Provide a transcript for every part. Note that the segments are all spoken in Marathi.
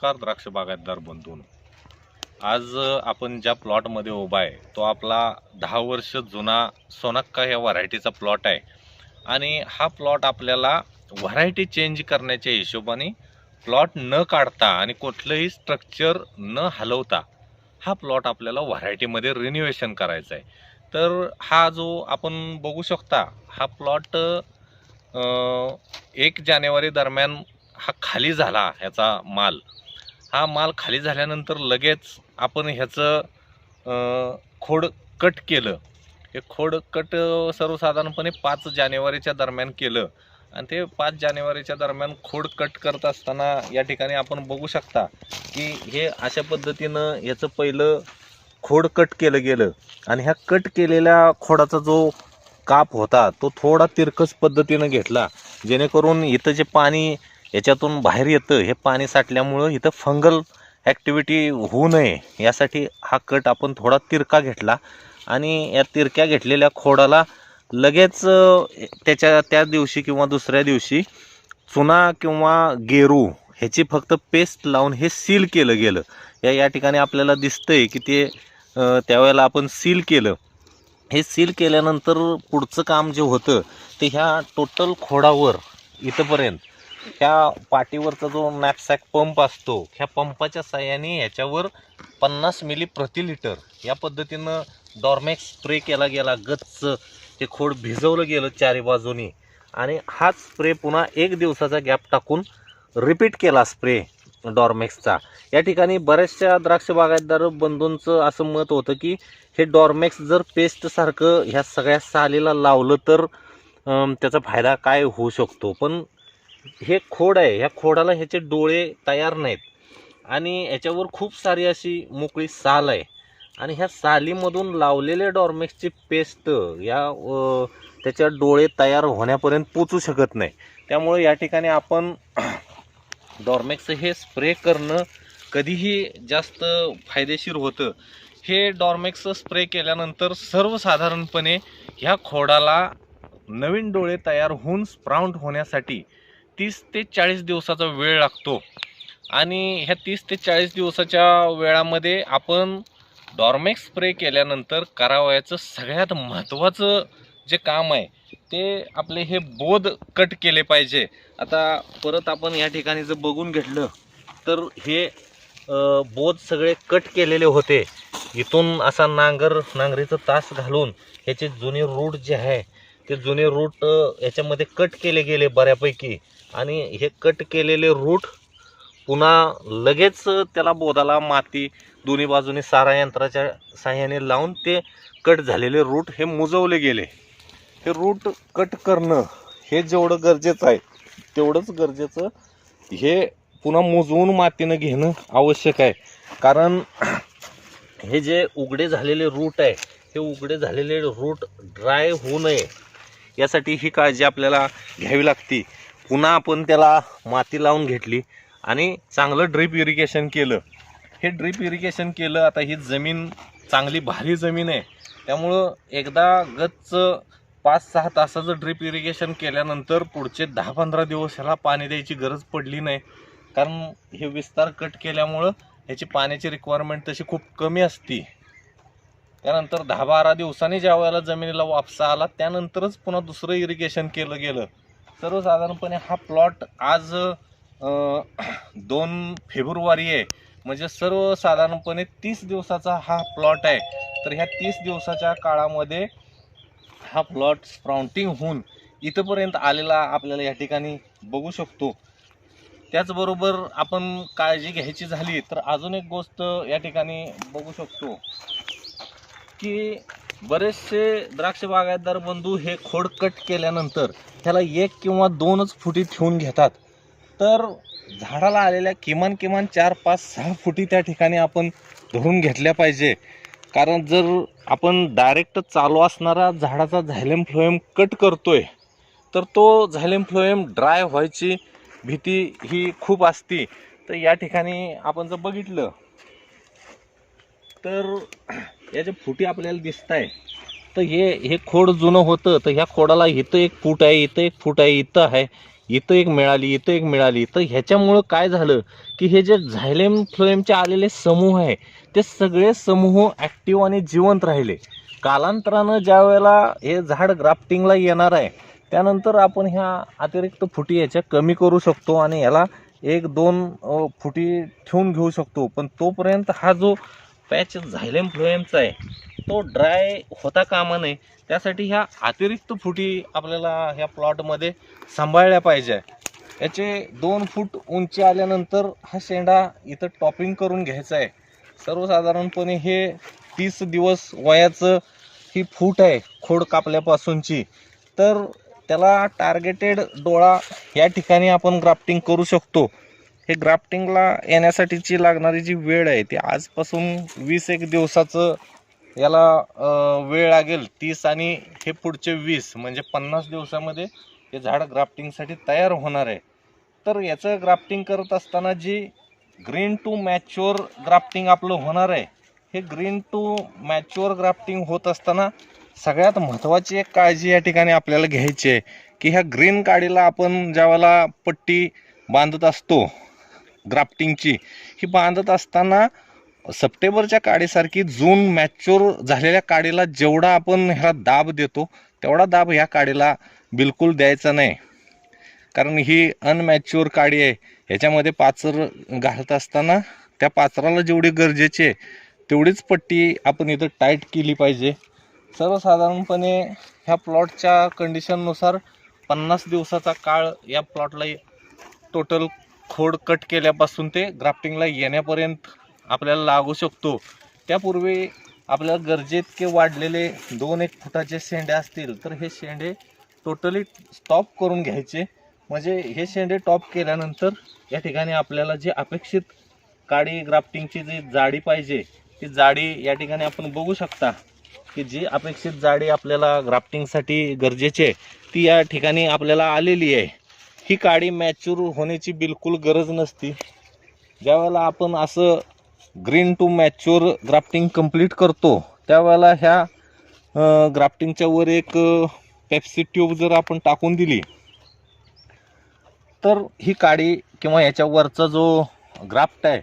नमस्कार द्राक्ष बागायतदार बंधून. आज आपण ज्या प्लॉटमध्ये उभा आहे तो आपला दहा वर्ष जुना सोनाक्का या व्हरायटीचा प्लॉट आहे. आणि हा प्लॉट आपल्याला व्हरायटी चेंज करण्याच्या हिशोबाने प्लॉट न काढता आणि कुठलंही स्ट्रक्चर न हलवता हा प्लॉट आपल्याला व्हरायटीमध्ये रिन्युएशन करायचा आहे. तर हा जो आपण बघू शकता हा प्लॉट एक जानेवारी दरम्यान हा खाली झाला ह्याचा माल. हा माल खाली झाल्यानंतर लगेच आपण ह्याचं खोड कट केलं. हे खोड कट सर्वसाधारणपणे पाच जानेवारीच्या दरम्यान केलं. आणि ते पाच जानेवारीच्या दरम्यान खोड कट करत असताना या ठिकाणी आपण बघू शकता की हे अशा पद्धतीनं याचं पहिलं खोड कट केलं गेलं. आणि ह्या कट केलेल्या खोडाचा जो काप होता तो थोडा तिरकस पद्धतीनं घेतला. जेणेकरून इथं जे पाणी याच्यातून बाहेर येतं हे पाणी साठल्यामुळं इथं फंगल ॲक्टिव्हिटी होऊ नये. यासाठी हा कट आपण थोडा तिरका घेतला आणि या तिरक्या घेतलेल्या खोडाला लगेच त्याच्या त्या दिवशी किंवा दुसऱ्या दिवशी चुना किंवा गेरू ह्याची फक्त पेस्ट लावून हे सील केलं गेलं. या या ठिकाणी आपल्याला दिसतंय की ते त्यावेळेला आपण सील केलं. हे सील केल्यानंतर पुढचं काम जे होतं ते ह्या टोटल खोडावर इथंपर्यंत ह्या पाठीवरचा जो नॅपसॅक पंप असतो ह्या पंपाच्या साह्याने ह्याच्यावर पन्नास मिली प्रति लिटर या पद्धतीनं डॉर्मॅक्स स्प्रे केला गेला. गच्च ते खोड भिजवलं गेलं चारी बाजूनी. आणि हाच स्प्रे पुन्हा एक दिवसाचा गॅप टाकून रिपीट केला स्प्रे डॉर्मॅक्सचा या ठिकाणी बऱ्याचशा द्राक्ष बागायतदार बंधूंचं असं मत होतं की हे डॉर्मॅक्स जर पेस्टसारखं ह्या सगळ्या सालीला लावलं तर त्याचा फायदा काय होऊ शकतो? पण हे खोड आहे. ह्या खोडाला ह्याचे डोळे तयार नाहीत. आणि ह्याच्यावर खूप सारी अशी मोकळी साल आहे. आणि ह्या सालीमधून लावलेले डॉर्मेक्सची पेस्ट या त्याच्या डोळे तयार होण्यापर्यंत पोचू शकत नाही. त्यामुळे या ठिकाणी आपण डॉर्मेक्स हे स्प्रे करणं कधीही जास्त फायदेशीर होतं. हे डॉर्मेक्स स्प्रे केल्यानंतर सर्वसाधारणपणे ह्या खोडाला नवीन डोळे तयार होऊन स्प्राउंट होण्यासाठी तीस ते चाळीस दिवसाचा वेळ लागतो. आणि ह्या तीस ते चाळीस दिवसाच्या वेळामध्ये आपण डॉर्मेक्स स्प्रे केल्यानंतर करावयाचं सगळ्यात महत्त्वाचं जे काम आहे ते आपले हे बोध कट केले पाहिजे. आता परत आपण या ठिकाणी जर बघून घेतलं तर हे बोध सगळे कट केलेले होते. इथून असा नांगर नांगरीचं तास घालून ह्याचे जुने रूट जे आहे ते जुने रूट याच्यामध्ये कट केले गेले बऱ्यापैकी. आणि हे कट केलेले रूट पुन्हा लगेच त्याला बोधाला माती दोन्ही बाजूने सारा यंत्राच्या साह्याने लावून ते कट झालेले रूट हे मुजवले गेले. हे रूट कट करणं हे जेवढं गरजेचं आहे तेवढंच गरजेचं हे पुन्हा मुजवून मातीनं घेणं आवश्यक आहे. कारण हे जे उघडे झालेले रूट आहे हे उघडे झालेले रूट ड्राय होऊ नये. यासाठी ही काळजी आपल्याला घ्यावी लागती. पुन्हा आपण त्याला माती लावून घेतली आणि चांगलं ड्रीप इरिगेशन केलं. हे ड्रीप इरिगेशन केलं आता ही जमीन चांगली भारी जमीन आहे. त्यामुळं एकदा गच्च पाच सहा तासाचं ड्रीप इरिगेशन केल्यानंतर पुढचे दहा पंधरा दिवस ह्याला पाणी द्यायची गरज पडली नाही. कारण हे विस्तार कट केल्यामुळं ह्याची पाण्याची रिक्वायरमेंट तशी खूप कमी असते. त्यानंतर दहा बारा दिवसांनी ज्या वेळेला जमिनीला वापसा आला त्यानंतरच पुन्हा दुसरं इरिगेशन केलं गेलं. सर्वसाधारणपणे हा प्लॉट आज दोन फेब्रुवारी आहे. म्हणजे सर्वसाधारणपणे तीस दिवसाचा हा प्लॉट आहे. तर ह्या तीस दिवसाच्या काळामध्ये हा प्लॉट स्प्राउंटिंग होऊन इथंपर्यंत आलेला आपल्याला या ठिकाणी बघू शकतो. त्याचबरोबर आपण काळजी घ्यायची झाली तर अजून एक गोष्ट या ठिकाणी बघू शकतो की बरेचसे द्राक्ष बागायतदार बंधू हे खोड कट केल्यानंतर त्याला एक किंवा दोनच फुटी ठेवून घेतात. तर झाडाला आलेल्या किमान किमान चार पाच सहा फुटी त्या ठिकाणी आपण धरून घेतल्या पाहिजे. कारण जर आपण डायरेक्ट चालू असणारा झाडाचा झायलेम फ्लोएम कट करतोय तर तो झायलेम फ्लोएम ड्राय व्हायची भीती ही खूप असती. तर या ठिकाणी आपण जर बघितलं तर याचे फुटी आपल्याला दिसत आहे तर हे हे खोड जुनं होतं तर ह्या खोडाला इथं एक फूट आहे इथं एक फूट आहे इथं आहे इथं एक मिळाली इथं एक मिळाली. तर ह्याच्यामुळं काय झालं की हे जे झायलेम फ्लोएमचे आलेले समूह आहे ते सगळे समूह ॲक्टिव्ह आणि जिवंत राहिले. कालांतरानं ज्या वेळेला हे झाड ग्राफ्टिंगला येणार आहे त्यानंतर आपण ह्या अतिरिक्त फुटी याच्या कमी करू शकतो आणि याला एक दोन फुटी ठेवून घेऊ शकतो. पण तोपर्यंत हा जो पॅच झायलेम फ्लोएमचा आहे. तो ड्राय होता कामा नये. त्यासाठी ह्या अतिरिक्त फुटी आपल्याला ह्या प्लॉटमध्ये सांभाळल्या पाहिजे. याचे दोन फूट उंची आल्यानंतर हा शेंडा इथं टॉपिंग करून घ्यायचा आहे. सर्वसाधारणपणे हे तीस दिवस वयाचं ही फूट आहे खोड कापल्यापासूनची. तर त्याला टार्गेटेड डोळा या ठिकाणी आपण ग्राफ्टिंग करू शकतो. हे ग्राफ्टिंगला येण्यासाठीची लागणारी जी वेळ आहे ती आजपासून वीस एक दिवसाचं याला वेळ लागेल तीस आणि हे पुढचे वीस म्हणजे पन्नास दिवसामध्ये हे झाड ग्राफ्टिंगसाठी तयार होणार आहे. तर याचं ग्राफ्टिंग करत असताना जी ग्रीन टू मॅच्युअर ग्राफ्टिंग आपलं होणार आहे हे ग्रीन टू मॅच्युअर ग्राफ्टिंग होत असताना सगळ्यात महत्त्वाची एक काळजी या ठिकाणी आपल्याला घ्यायची आहे की ह्या ग्रीन काडीला आपण ज्यावेळेला पट्टी बांधत असतो ग्राफ्टिंगची ही बांधत असताना सप्टेंबरच्या काडीसारखी जून मॅच्युअर झालेल्या काडीला जेवढा आपण ह्याला दाब देतो तेवढा दाब ह्या काडीला बिलकुल द्यायचा नाही. कारण ही अनमॅच्युअर काडी आहे. ह्याच्यामध्ये पाचर घालत असताना त्या पाचराला जेवढी गरजेची आहे तेवढीच पट्टी आपण इथं टाईट केली पाहिजे. सर्वसाधारणपणे ह्या प्लॉटच्या कंडिशननुसार पन्नास दिवसाचा काळ या प्लॉटला टोटल खोड कट केल्यापासून ते ग्राफ्टिंगला येण्यापर्यंत आपल्याला लागू शकतो. त्यापूर्वी आपल्याला गरजेतके वाढलेले दोन एक फुटाचे शेंडे असतील तर हे शेंडे टोटली स्टॉप करून घ्यायचे. म्हणजे हे शेंडे टॉप केल्यानंतर या ठिकाणी आपल्याला जी अपेक्षित काडी ग्राफ्टिंगची जी जाडी पाहिजे ती जाडी या ठिकाणी आपण बघू शकता की जी अपेक्षित जाडी आपल्याला ग्राफ्टिंगसाठी गरजेची आहे ती या ठिकाणी आपल्याला आलेली आहे. ही काडी मॅच्युर होण्याची बिलकुल गरज नसती. ज्यावेळेला आपण असं green to mature grafting complete करतो त्यावेळेला ह्या ग्राफ्टिंगच्या वर एक पेप्सी ट्यूब जर आपण टाकून दिली तर ही काडी किंवा याच्यावरचा जो ग्राफ्ट आहे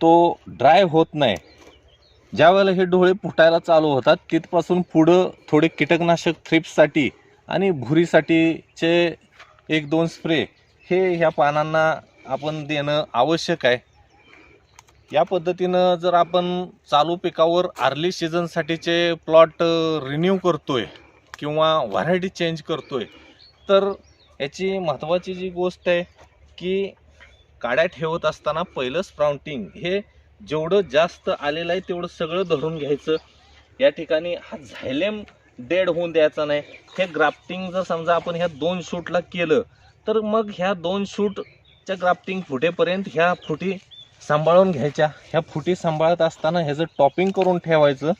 तो ड्राय होत नाही. ज्यावेळेला हे डोळे फुटायला चालू होतात तिथपासून पुढं थोडे कीटकनाशक थ्रिप्ससाठी आणि भुरीसाठीचे एक दोन स्प्रे हे ह्या पानांना आपण देणं आवश्यक आहे. या पद्धतीनं जर आपण चालू पिकावर अर्ली सीझनसाठीचे प्लॉट रिन्यू करतोय किंवा व्हरायटी चेंज करतोय तर याची महत्त्वाची जी गोष्ट आहे की काड्या ठेवत असताना पहिलं स्प्राउंटिंग हे जेवढं जास्त आलेलं आहे तेवढं सगळं धरून घ्यायचं. या ठिकाणी हा झायलेम डेड होऊन द्यायचा नाही. हे ग्राफ्टिंग जर समजा आपण ह्या दोन शूटला केलं तर मग ह्या दोन शूटच्या ग्राफ्टिंग फुटेपर्यंत ह्या फुटी सांभाळून घ्यायच्या. ह्या फुटी सांभाळत असताना ह्याचं टॉपिंग करून ठेवायचं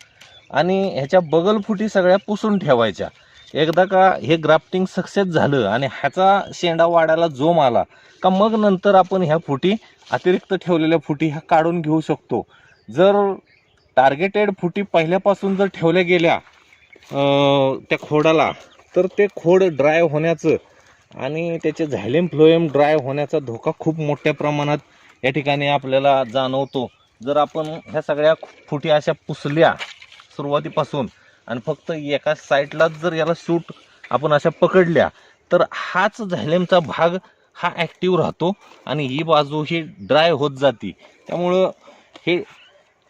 आणि ह्याच्या बगल फुटी सगळ्या पुसून ठेवायच्या. एकदा का हे ग्राफ्टिंग सक्सेस झालं आणि ह्याचा शेंडा वाढायला जोम आला का मग नंतर आपण ह्या फुटी अतिरिक्त ठेवलेल्या फुटी ह्या काढून घेऊ शकतो. जर टार्गेटेड फुटी पहिल्यापासून जर ठेवल्या गेल्या त्या खोडाला. तर ते खोड ड्राय होण्याचं आणि त्याचे झायलेम फ्लोएम ड्राय होण्याचा धोका खूप मोठ्या प्रमाणात या ठिकाणी आपल्याला जाणवतो. जर आपण ह्या सगळ्या फुटी अशा पुसल्या सुरुवातीपासून आणि फक्त एका साईडलाच जर याला शूट आपण अशा पकडल्या तर हाच झायलेमचा भाग हा ॲक्टिव्ह राहतो आणि ही बाजू ही ड्राय होत जाते. त्यामुळं हे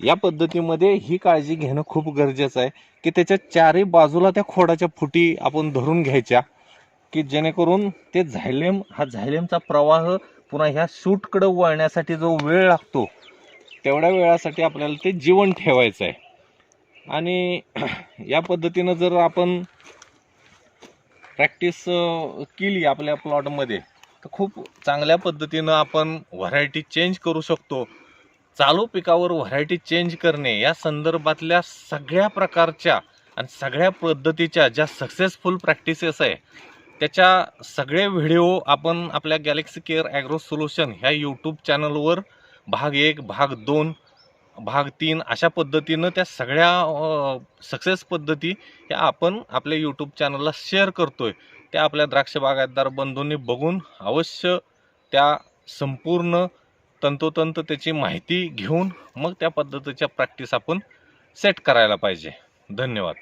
या पद्धतीमध्ये ही काळजी घेणं खूप गरजेचं आहे. की त्याच्या चारही बाजूला त्या खोडाच्या फुटी आपण धरून घ्यायच्या की जेणेकरून ते झायलेम हा झायलेमचा प्रवाह पुन्हा ह्या सूटकडं वळण्यासाठी जो वेळ लागतो तेवढ्या वेळासाठी आपल्याला ते जीवन ठेवायचं आहे आणि या पद्धतीनं जर आपण प्रॅक्टिस केली आपल्या प्लॉटमध्ये तर खूप चांगल्या पद्धतीनं आपण व्हरायटी चेंज करू शकतो. चालू पिकावर व्हरायटी चेंज करणे या संदर्भातल्या सगळ्या प्रकारच्या आणि सगळ्या पद्धतीच्या ज्या सक्सेसफुल प्रॅक्टिसेस आहे त्याच्या सगळे व्हिडिओ आपण आपल्या गॅलेक्सी केअर ॲग्रो सोल्युशन ह्या यूट्यूब चॅनलवर भाग एक भाग दोन भाग तीन अशा पद्धतीनं त्या सगळ्या सक्सेस पद्धती ह्या आपण आपल्या यूट्यूब चॅनलला शेअर करतोय. त्या आपल्या द्राक्ष बागायतदार बंधूंनी बघून अवश्य त्या संपूर्ण तंतोतंत त्याची माहिती घेऊन मग त्या पद्धतीच्या प्रॅक्टिस आपण सेट करायला पाहिजे. धन्यवाद.